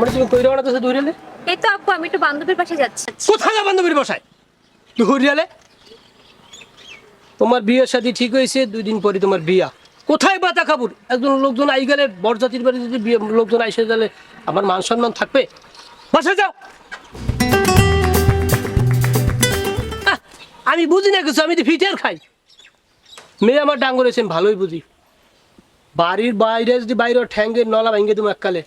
আমরা তুমি কই রওনা তো ধরিয়ালে এই তো আপু আমি একটু বান্ধবীর পাশে যাচ্ছি। কোথায় যা বান্ধবীর বসায়? ধরিয়ালে তোমার বিয়ের সাথে ঠিক হয়েছে দুই দিন পরে তোমার বিয়া। কোথায় বাতা কাপড় একজন লোকজন আই গেলে বরজাতির বাড়ি যদি লোকজন আইসে গেলে আমার মান সম্মান থাকবে? বাসা যাও। আমি বুঝি না কিছু আমি তো ফিটার খাই। মেয়ে আমার ডাঙ্গর ভালোই বুঝি। বাড়ির বাইরে যদি বাইরে ঠ্যাঙ্গের নলা ভেঙে তুমি এককালে।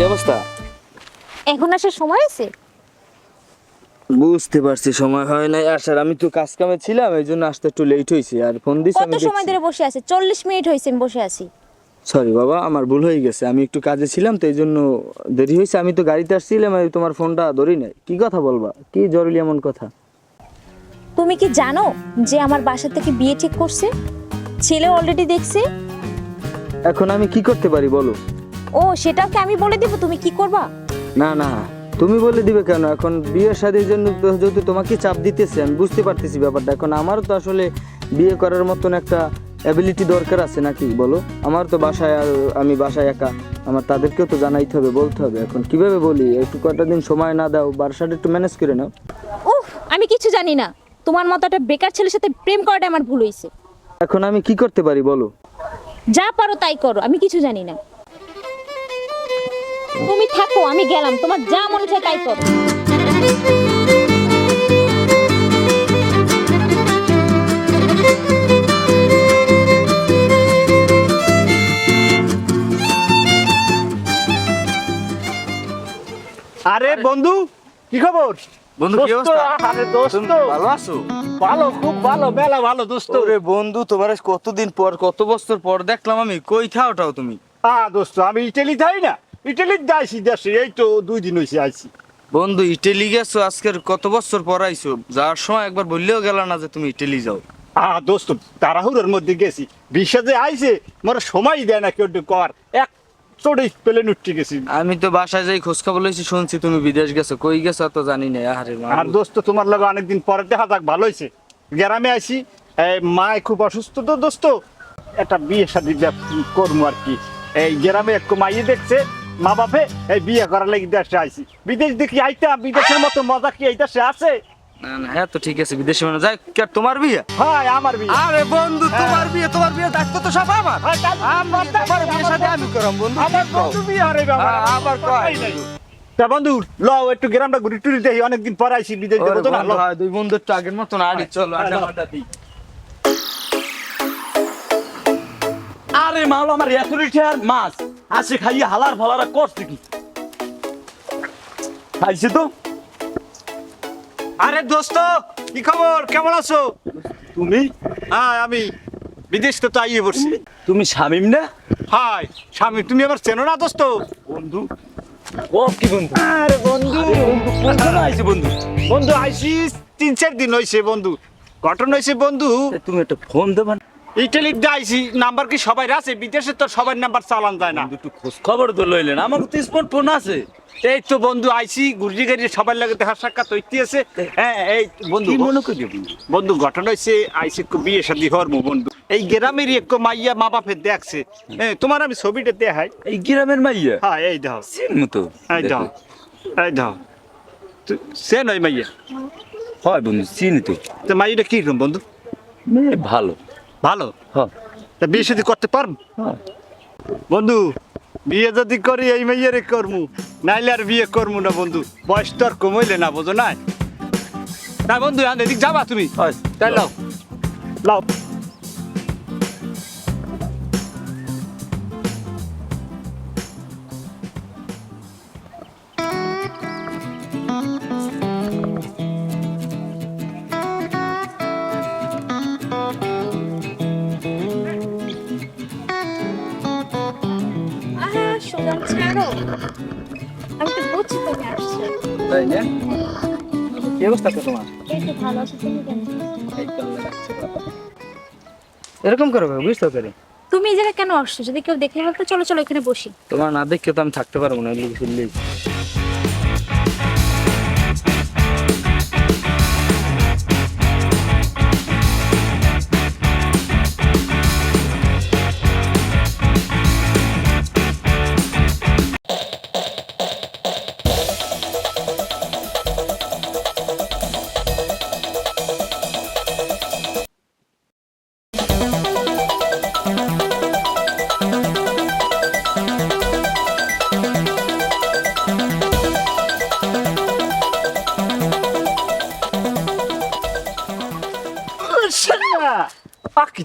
কি অবস্থা? এখন আসার সময় আছে? বুঝতে পারছি সময় হয় নাই আসার। আমি তো কাজ কামে ছিলাম এই জন্য আসতে একটু লেট হয়েছে আর ফোন দিছি কত আমি সময় ধরে বসে আছে? চল্লিশ মিনিট হয়েছে আমি বসে আছি। সরি বাবা আমার ভুল হয়ে গেছে। আমি একটু কাজে ছিলাম তো এই জন্য দেরি হয়েছে। আমি তো গাড়িতে আসছিলাম আমি তোমার ফোনটা ধরি নাই। কি কথা বলবা? কি জরুরি এমন কথা? তুমি কি জানো যে আমার বাসা থেকে বিয়ে ঠিক করছে? ছেলে অলরেডি দেখছে? এখন আমি কি করতে পারি বলো? ও সেটাকে আমি বলে দিব তুমি কি করবা? না না তুমি বলে দিবে কেন? এখন বিয়ের শাদীর জন্য যদি তোমাকে চাপ দিতেছে আমি বুঝতে পারতেছি ব্যাপারটা। এখন আমারও তো আসলে বিয়ে করার মতন একটা অ্যাবিলিটি দরকার আছে নাকি বলো? আমার তো বাসায় আর আমি বাসায় একা আমার তাদেরকেও তো জানাইতে হবে বলতে হবে। এখন কীভাবে বলি? একটু কটা দিন সময় না দাও বাসাটা একটু ম্যানেজ করে নাও। উফ আমি কিছু জানি না। তোমার মতো একটা বেকার ছেলের সাথে প্রেম করাটা আমার ভুল হয়েছে এখন আমি কি করতে পারি বলো? যা পারো তাই করো আমি কিছু জানি না। তুমি থাকো আমি গেলাম। তোমার যা মনে চায় তাই করো। আরে বন্ধু কি খবর? বন্ধু, কি অবস্থা? আরে দোস্ত। ভালো আছো? ভালো খুব ভালো মেলা ভালো দোস্ত। ওরে বন্ধু তোমার কতদিন পর কত বছর পর দেখলাম আমি। কই থাওটাও তুমি? হ্যাঁ দোস্ত আমি ইটালি যাই না? ইটালির যাইছি দেশে এই তো দুই দিন হয়েছে আইছি। বন্ধু ইটালি গেছো আজকের কত বছর পর আইছো? যাওয়ার সময় একবার বললেও গেল না যে তুমি ইটালি যাও। আহ দোস্ত তাড়াহুড়োর মধ্যে গেছি। বিশ্বা যে আইছে মোর সময় দেয় না কেউ কর। এক চড়ে প্লেন উঠতে গেছি। আমি তো বাসায় যাই খোঁজ খবর লইছি শুনছি তুমি বিদেশ গেছো কই গেছো তো জানি না আরে আর দোস্ত তোমার লগে অনেকদিন পরে দেখা যাক ভালো হয়েছে গ্রামে আইছি এই মায় খুব অসুস্থ তো দোস্ত। একটা বিয়ে শাদি করব আর কি। এই গ্রামে একটু মাইয়ে দেখছে মা বাপে এই বিয়ে করার লাগি দেশে আইছি। বিদেশ দেখি আইতাম বিদেশের মতো মজা কি এই দেশে আছে? না না হ্যাঁ তো ঠিক আছে বিদেশে মানে যাই কে তোমার বিয়ে? হ্যাঁ আমার বিয়ে। আরে বন্ধু তোমার বিয়ে তোমার বিয়ে ডাকতো তো সব আমার। হ্যাঁ, আমার তোমার বিয়ে সাথে আমি বন্ধু আমার বন্ধু বিয়ে হারে বাবা। হ্যাঁ, আবার কয়। তা বন্ধু লও একটু গ্রামটা ঘুরি টুরি দেখি অনেকদিন পর আইছি বিদেশ দেবো তো না। হয়, দুই বন্ধু একটু আগের মতন আড়ি চলো হ্যাঁ, আড্ডা লও। দিই। আরে মাল আমার এতরিঠে আর মাছ। আসে খাইয়ে হালার ফালারা করছে কি? খাইছে তো? আরে দোস্ত কি খবর? কেমন আছো? তুমি? হ্যাঁ আমি বিদেশ তো আইয়ে পড়ছি তুমি শামিম না? হাই স্বামী তুমি আমার চেনো না দোস্ত? বন্ধু। ও কি বন্ধু? আরে বন্ধু। কোনখানে আইছে বন্ধু? বন্ধু আইসিস তিন চার দিন হইছে বন্ধু। ঘটনা হয়েছে বন্ধু। তুমি একটা ফোন দেবা না? ইটালির আইসি নাম্বার কি সবাই আছে? বিদেশে তো সবার নাম্বার চালান যায় না। একটু খোঁজ খবর তো লইলেন। আমার তো স্মার্টফোন আছে। এই তো বন্ধু আইসি গুড়ি গাড়ি সবার লাগে দেখা সাক্ষাৎ হইতে আছে। হ্যাঁ এই বন্ধু মনে করি বন্ধু? ঘটনা হয়েছে আইসি একটু বিয়ে শাদি হরমু বন্ধু। এই গ্রামেরই একটু মাইয়া মা বাপের দেখছে। হ্যাঁ তোমার আমি ছবিটা দেখাই। এই গ্রামের মাইয়া? হ্যাঁ এই দাও। চিন তো এই দাও। এই দাও। সে নয় মাইয়া? হয় বন্ধু চিনি তো। তো মাইয়াটা কি রকম বন্ধু ভালো। ভালো? হ্যাঁ। তা বিয়ে শুধু করতে পারব? হ্যাঁ। বন্ধু বিয়ে যদি করি এই মেয়েরে করমু নাইলে আর বিয়ে করমু না বন্ধু। বয়স তো আর কমইলে না বোঝো না না বন্ধু এদিক যাবা তুমি। তাই লাও। লাও। অবস্থা তো তোমার? এরকম করো কেন? বুঝতে পারি তুমি এই জায়গায় কেন আসছো? যদি কেউ দেখে ফেলতো চলো চলো এখানে বসি। তোমার না দেখে তো আমি থাকতে পারব না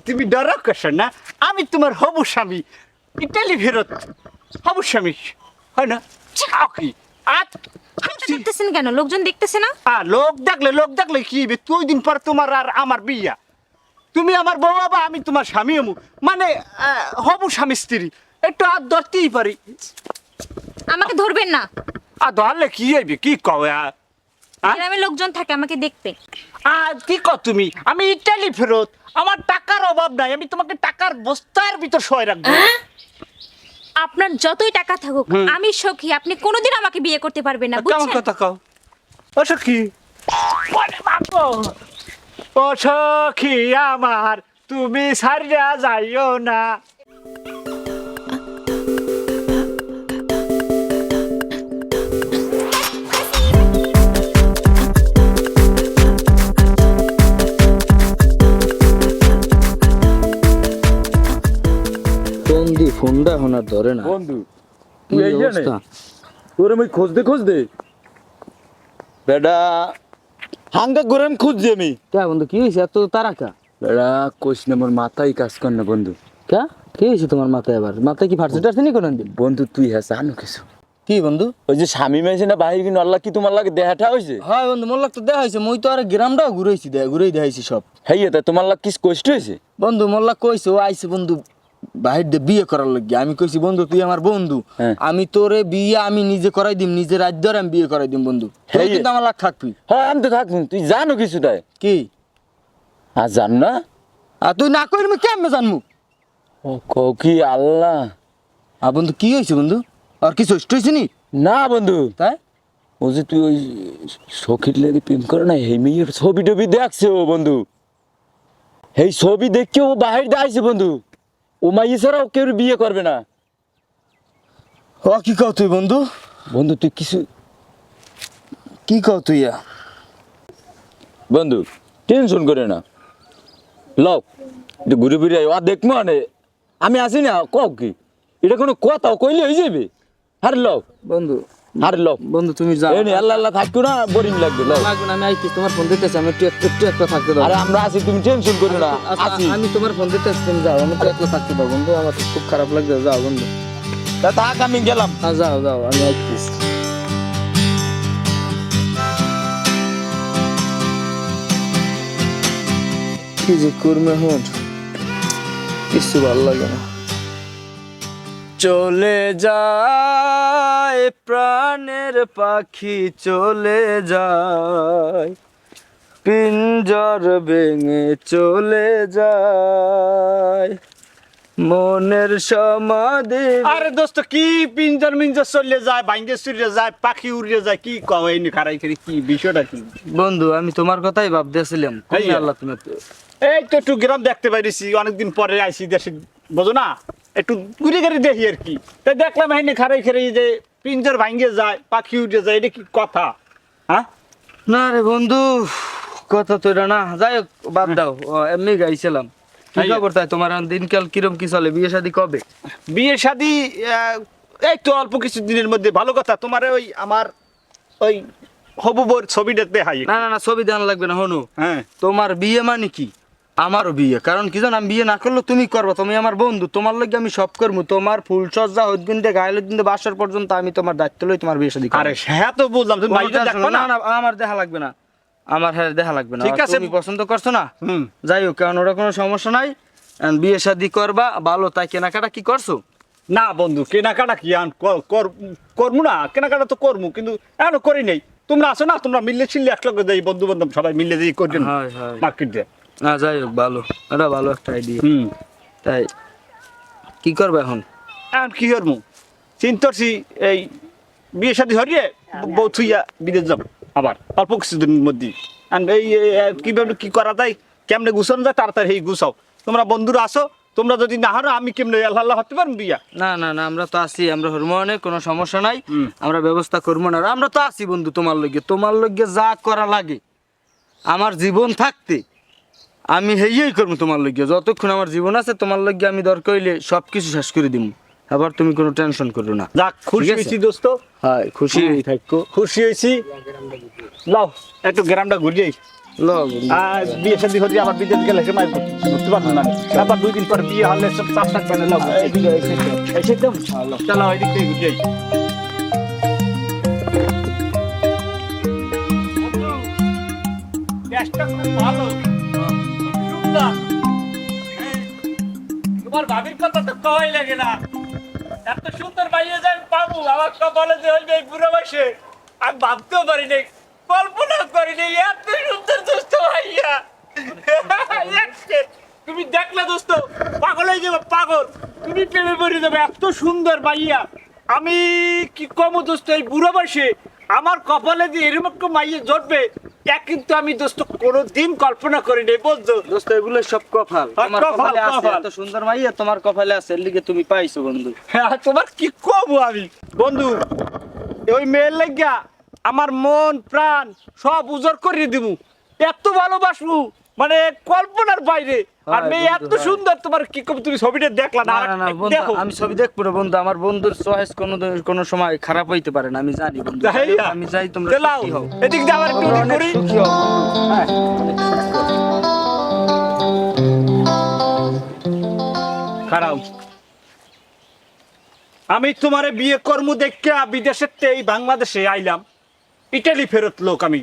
তুমি ডরাও কেসো না আমি তোমার হবু স্বামী। ইটালি ফেরত হবু স্বামী হয় না? চাকি আত দেখতেছেন কেন? লোকজন দেখতেছে না? আ লোক দেখলে লোক দেখলে কি হবে? দুই দিন পর তোমার আর আমার বিয়া। তুমি আমার বউ বাবা আমি তোমার স্বামী হমু। মানে হবু স্বামী স্ত্রী। একটু আর ধরতেই পারি। আমাকে ধরবেন না। আর ধরলে কি হইবে? কি কবে আর হ্যাঁ? গ্রামে লোকজন থাকে আমাকে দেখতে। আর কি কর তুমি? আমি ইটালি ফেরত। আমার টাকার অভাব নাই আমি তোমাকে টাকার বস্তার ভিতর সয় রাখব। আপনার যতই টাকা থাকুক আমি সখী আপনি কোনোদিন আমাকে বিয়ে করতে পারবেন না কেমন বুঝছেন? কথা কও? ও সখী। ও সখী আমার তুমি সারিয়া যাইও না। ফোনটা এখন আর ধরে না। বন্ধু তুই এই জানে? তোর খোঁজ দে খোঁজ দে বেডা হাঙ্গা করে আমি খুঁজছি আমি। কে বন্ধু কি হয়েছে এত তারাকা বেডা মোর মাথায় কাজ কর না বন্ধু। কে? কি হয়েছে তোমার মাথায় আবার? মাথায় কি ফাটছে? টাটছে নি কোন দিন বন্ধু তুই হ্যাঁ জানো কিছু। কি বন্ধু? ওই যে স্বামী মেয়েছে না বাহির কিনে আল্লাহ কি তোমার লাগে দেহাটা হয়েছে হয় বন্ধু মোর লাগ তো দেখা হয়েছে মই তো আর গ্রামটাও ঘুরাইছি দে ঘুরাই দেখাইছি সব। হ্যাঁ তোমার লাগ কি কষ্ট হয়েছে বন্ধু মোল্লা কইছে ও আইছে বন্ধু বাহির দিয়ে বিয়ে করার লাগিয়ে আমি কইছি বন্ধু তুই আমার বন্ধু। হ্যাঁ। আমি তোরে বিয়ে আমি নিজে করাই দিম নিজে রাত ধরে আমি বিয়ে করাই দিম বন্ধু। তুই। কিন্তু আমার লাগ থাকবি। হ্যাঁ আমি তো থাকব। তুই জানো কিছুটাই কি? আর জান না? আর তুই না কইরমি কেমনে জানমু? ও কি আল্লাহ। আর বন্ধু কি হয়েছে বন্ধু? আর কিছু হয়েছে নি? না বন্ধু। তাই? ও যে তুই ওই সখীর লেগে প্রেম করে না এই মেয়ের ছবি টবি দেখছে ও বন্ধু। এই ছবি দেখে ও বাহির দিয়ে আইছে বন্ধু। ও মাইয়ে ছাড়াও কেউ বিয়ে করবে না। ও কি কও তুই বন্ধু? বন্ধু তুই কিছু কি কও তুই? বন্ধু টেনশন করে না। লও একটু ঘুরে ফিরে আয়। আর দেখব মানে আমি আসি না কও কি? এটা কোনো কথা কইলে হয়ে যাবে আরে লও। বন্ধু আরে লও। বন্ধু তুমি যাও। এই আল্লাহ আল্লাহ থাকতো না বোরিং লাগবে লও। লাগবে না আমি আইছি তোমার ফোন দিতেছি আমি একটু একটু একটু থাকতে দাও। আরে আমরা আছি তুমি টেনশন করো না আচ্ছা, আমি তোমার ফোন দিতেছি তুমি যাও আমি তো একলা থাকতে দাও বন্ধু আমার খুব খারাপ লাগছে যাও বন্ধু। তা থাক আমি গেলাম। হ্যাঁ যাও যাও আমি কি যে করবে এখন? কিছু ভালো লাগে না। চলে যায় প্রাণের পাখি চলে যায় পিঞ্জর ভেঙে চলে যায় মনের সমাধি। আরে দোস্ত কি পিঞ্জর মিঞ্জর চলে যায় বাইঙ্গে চলে যায় পাখি উড়ে যায় কি কও এই খারাই খারি কি বিষয়টা কি? বন্ধু আমি তোমার কথাই ভাবতেছিলাম আল্লাহ তুমি এই তো একটু গ্রাম দেখতে পাইছি অনেকদিন পরে আইসি দেশে বোঝো না? একটু ঘুরে ঘুরে দেখি আর কি। তাই দেখলাম এই খারাই খেরাই যে পিঞ্জর ভাঙ্গে যায় পাখি উঠে যায় এটা কি কথা? হ্যাঁ? না রে বন্ধু কথা তো না। যাই হোক বাদ দাও। এমনি গাইছিলাম। কি খবর তাই? তোমার দিনকাল কিরম কি চলে? বিয়ে শাদী কবে? বিয়ে শাদি এই তো অল্প কিছু দিনের মধ্যে। ভালো কথা তোমার ওই আমার ওই হবু বোর ছবিটা দেখাই না না না ছবি দেন লাগবে না হনু। হ্যাঁ। তোমার বিয়ে মানে কি? আমারও বিয়ে। কারণ কি জানো আমি বিয়ে না করলে তুমি করব তুমি আমার বন্ধু তোমার লগে আমি সব করব তোমার ফুল সজ্জা হদ্দিন দিয়ে গায়ে দিন বাসার পর্যন্ত আমি তোমার দায়িত্ব লই তোমার বিয়ে শাদী আরে হ্যাঁ তো বুঝলাম তুমি বাইরে দেখো না? না আমার দেখা লাগবে না। আমার হ্যাঁ দেখা লাগবে না। ঠিক আছে। তুমি পছন্দ করছ না? হুম। যাই হোক কারণ ওটা কোনো সমস্যা নাই। বিয়ে শাদি করবা ভালো তাই কেনাকাটা কি করছ? না বন্ধু কেনাকাটা কি আন কর- কর- করমু না? কেনাকাটা তো করমু কিন্তু এখনও করি নেই। তোমরা আসো না? তোমরা মিললে ছিললে একলগে যাই বন্ধু বান্ধব সবাই মিললে যাই হয়। মার্কেট দিয়ে না যাই হোক ভালো। এটা ভালো একটা আইডিয়া হুম। তাই কি করবে এখন? এখন কি করমু চিন্তরছি এই বিয়ে শাদী হরিয়ে বউ থুইয়া বিদেশ যাব আবার। অল্প কিছুদিনের মধ্যে। এই এই, কি করা যায়? কেমনে গুছানো যায়? তাড়াতাড়ি এই গুছাও। তোমরা বন্ধুরা আসো তোমরা যদি না হারো আমি কেমনে আল্লাহ আল্লাহ হতে পারব বিয়া? না না না আমরা তো আছি আমরা হরমোনে কোনো সমস্যা নাই। আমরা ব্যবস্থা করব না। আমরা তো আছি বন্ধু তোমার লগে। তোমার লগে যা করা লাগে। আমার জীবন থাকতে। আমি হেয়েই করব তোমার লগে যতক্ষণ আমার জীবন আছে তোমার লগে আমি দরকার হইলে সব কিছু শেষ করে দিব আবার তুমি কোনো টেনশন করো না। যাক খুশি হয়েছি দোস্ত। হ্যাঁ খুশি হয়ে থাকো। খুশি হয়েছি লাও একটু গ্রামটা ঘুরিয়ে ল বিয়ে শাদী হরিয়ে আবার বিদেশ গেলে সে মাই বুঝতে পারব না। আবার দুই দিন পর বিয়ে হলে সব চাপ থাকবে না লাও। এসে এসে তো এদিক থেকে ঘুরিয়ে গ্যাসটা খুব ভালো। আমি তুমি দেখলে দোস্ত পাগল হয়ে যাবে, পাগল। তুমি প্রেমে পড়ে যাবে, এত সুন্দর ভাইয়া আমি কি কম দোস্ত এই বুড়ো বয়সে? আমার কপালে যে এরকম মাইয়ে জটবে তা কিন্তু আমি দোস্ত কোনোদিন কল্পনা করিনি বলছো দোস্ত এগুলো সব কপাল। হ্যাঁ, তোমার কপালে আছে এত সুন্দর মাইয়া তোমার কপালে আছে এর লিগে তুমি পাইছো বন্ধু। হ্যাঁ, তোমার কি কব আমি? বন্ধু ওই মেয়ের লাগিয়া আমার মন প্রাণ সব উজর করে দিব এত ভালোবাসবো। মানে কল্পনার বাইরে। আর হয়, মেয়ে এত সুন্দর তোমার কি তুমি ছবিটা দেখলা না? আর দেখো। আমি ছবি দেখব না বন্ধু আমার বন্ধুর চয়েস কোনো কোনো সময় খারাপ হইতে পারে না আমি জানি বন্ধু আমি তোমরা সুখী হও। এদিক দিয়ে আবার একটু করি। সুখী হও। হ্যাঁ। খারাপ আমি তোমারে বিয়ে কর্ম দেখে বিদেশের এই বাংলাদেশে আইলাম। ইটালি ফেরত লোক আমি।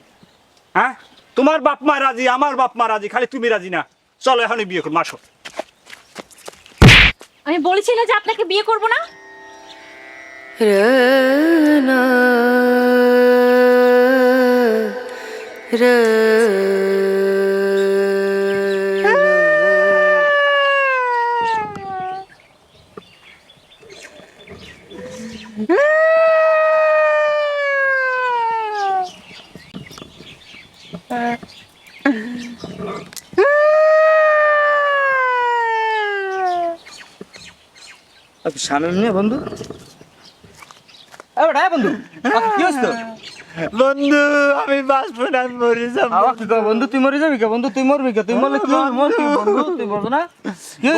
হ্যাঁ? তোমার বাপ মা রাজি আমার বাপ মা রাজি খালি তুমি রাজি না। চলো এখনই বিয়ে করব আসো। আমি বলেছি না যে আপনাকে বিয়ে করব না। আচ্ছা, শামিম নিয়ে বন্ধু। বন্ধু। আচ্ছা, কি বন্ধু আমি বাঁচবো না আমি মরে যাব। বন্ধু তুই মরে যাবি কে? বন্ধু তুই মরবি কে? তুই মরলে কি হবে? মর বন্ধু তুই মরবি না?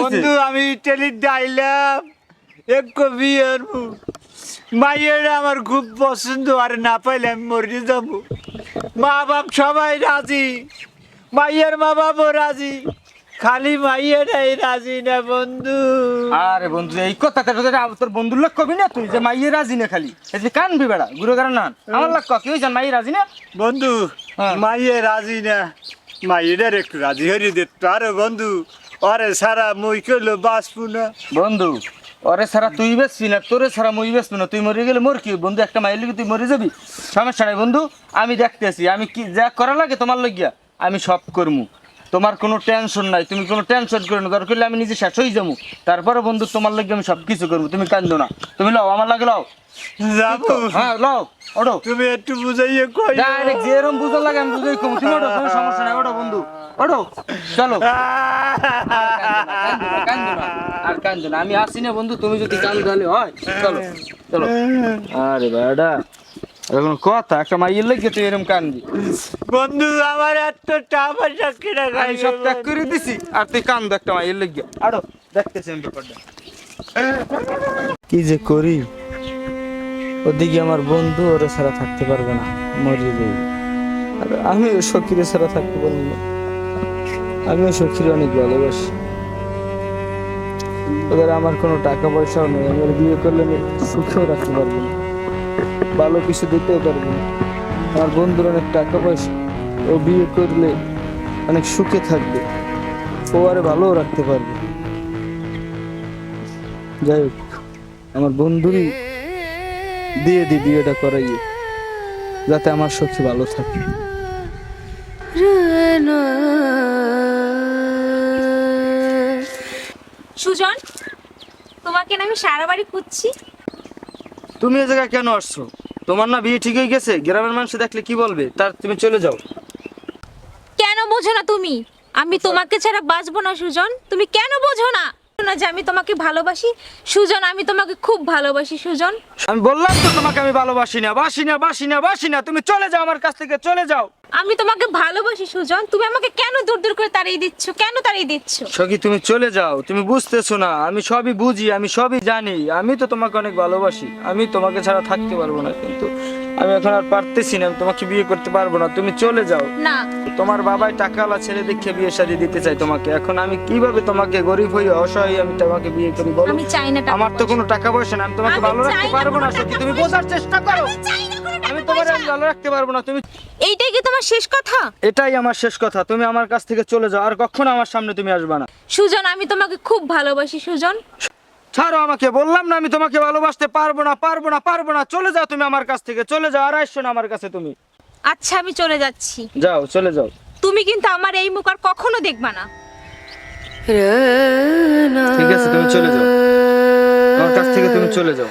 বন্ধু আমি ইটালি ডাইলাম এক বিয়ের মাইয়ের আমার খুব পছন্দ আর না পাইলে আমি মরে যাব। মা বাপ সবাই রাজি। মাইয়ের মা বাপও রাজি। খালি মাইয়েরাই রাজি না বন্ধু। আরে বন্ধু এই কথা তোর বন্ধুর লোক কবি না তুই? যে মাইয়ে রাজি না খালি। এই যে কানবি বেড়া গুরু কারণ না আমার লোক কি হয়েছে মাইয়ে রাজি না? বন্ধু হ্যাঁ। মাইয়ে রাজি না। মাইয়ের একটু রাজি হরি দে আরে বন্ধু আরে সারা মই কইলো বাঁচবো না। বন্ধু ওরে সারা তুই বেসবি না তোরে সারা মই বেসবি না। তুই মরে গেলে মোর কি? বন্ধু একটা মাইল লিগে তুই মরে যাবি? সমস্যা নাই বন্ধু আমি দেখতেছি। আমি কি যা করা লাগে তোমার লইয়া আমি সব করমু। তোমার কোনো টেনশন নাই তুমি কোনো টেনশন করো না দরকার হলে আমি নিজে শেষ হয়ে যাব। তারপরে বন্ধু তোমার লাগে আমি সব কিছু করব তুমি কান্দো না। তুমি লও আমার লাগে লও। যাব। হ্যাঁ লও তুমি একটু বুঝাইয়ে কই ডাইরেক্ট যেরকম বুঝো লাগে আমি বুঝাই কমু তুমি ওঠো কোনো সমস্যা নাই বন্ধু চলো। কান্দো না, আর কান্দো না। আমি আসি না বন্ধু তুমি যদি তাহলে হয়। চলো চলো। আরে বেটা এখন কথা একটা মাইয়ের লাগে তুই এরকম কানবি বন্ধু আমার এত টাকা পয়সা কিনা আমি সব ত্যাগ করে দিছি আর তুই কান্দো একটা মাইয়ের লাগে। আরও দেখতেছি আমি ব্যাপারটা। কি যে করি? ওদিকে আমার বন্ধু ওরা ছাড়া থাকতে পারবে না মরে যাবে আর আমিও সখীরে ছাড়া থাকতে পারব না। আমিও সখীর অনেক ভালোবাসি। ওদের আমার কোনো টাকা পয়সাও নেই আমার বিয়ে করলে আমি সুখেও রাখতে পারব না। ভালো কিছু দিতেও পারবে আমার বন্ধুর অনেক টাকা পয়সা, ও বিয়ে করলে অনেক সুখে থাকবে। ও আরে ভালোও রাখতে পারবে। যাই হোক, আমার বন্ধুরই দিয়ে দি বিয়েটা করাইয়ে, যাতে আমার সখী ভালো থাকে। সুজন, তোমাকে না আমি সারা বাড়ি খুঁজছি। তুমি এ জায়গায় কেন আসছো? তোমার না বিয়ে ঠিক হয়ে গেছে, গ্রামের মানুষ দেখলে কি বলবে? তার তুমি চলে যাও। কেন বোঝো না তুমি? আমি তোমাকে ছাড়া বাঁচবো না, সুজন। তুমি কেন বোঝো না? না যে আমি তোমাকে ভালোবাসি? সুজন আমি তোমাকে খুব ভালোবাসি সুজন। আমি বললাম তো তোমাকে আমি ভালোবাসি না বাসি না বাসি না বাসি না তুমি চলে যাও আমার কাছ থেকে চলে যাও। আমি তোমাকে ভালোবাসি সুজন। তুমি আমাকে কেন দূর দূর করে তাড়িয়ে দিচ্ছ? কেন তাড়িয়ে দিচ্ছ? সখী তুমি চলে যাও তুমি বুঝতেছো না আমি সবই বুঝি আমি সবই জানি আমি তো তোমাকে অনেক ভালোবাসি আমি তোমাকে ছাড়া থাকতে পারব না কিন্তু। আমি এখন আর পারতেছি না আমি তোমাকে বিয়ে করতে পারব না তুমি চলে যাও। না। তোমার বাবাই টাকাওয়ালা ছেলে দেখে বিয়ে শাদী দিতে চাই তোমাকে। এখন আমি কীভাবে তোমাকে গরিব হয়ে অসহায় আমি তোমাকে বিয়ে করি বলো? আমি চাই না টাকা আমার তো কোনো টাকা পয়সা না আমি তোমাকে ভালো রাখতে পারব না সত্যি তুমি বোঝার চেষ্টা করো। আমি চাই না কোনো টাকা আমি তোমার। ভালো রাখতে পারব না তুমি এইটাই কি তোমার শেষ কথা? এটাই আমার শেষ কথা তুমি আমার কাছ থেকে চলে যাও আর কখনো আমার সামনে তুমি আসবে না। সুজন আমি তোমাকে খুব ভালোবাসি সুজন। ছাড়ো আমাকে বললাম না আমি তোমাকে ভালোবাসতে পারব না পারব না পারব না। চলে যাও তুমি আমার কাছ থেকে চলে যাও আর আসছো না আমার কাছে তুমি। আচ্ছা আমি চলে যাচ্ছি। যাও চলে যাও। তুমি কিন্তু আমার এই মুখ আর কখনো দেখবা না। ঠিক আছে তুমি চলে যাও। আমার কাছ থেকে তুমি চলে যাও।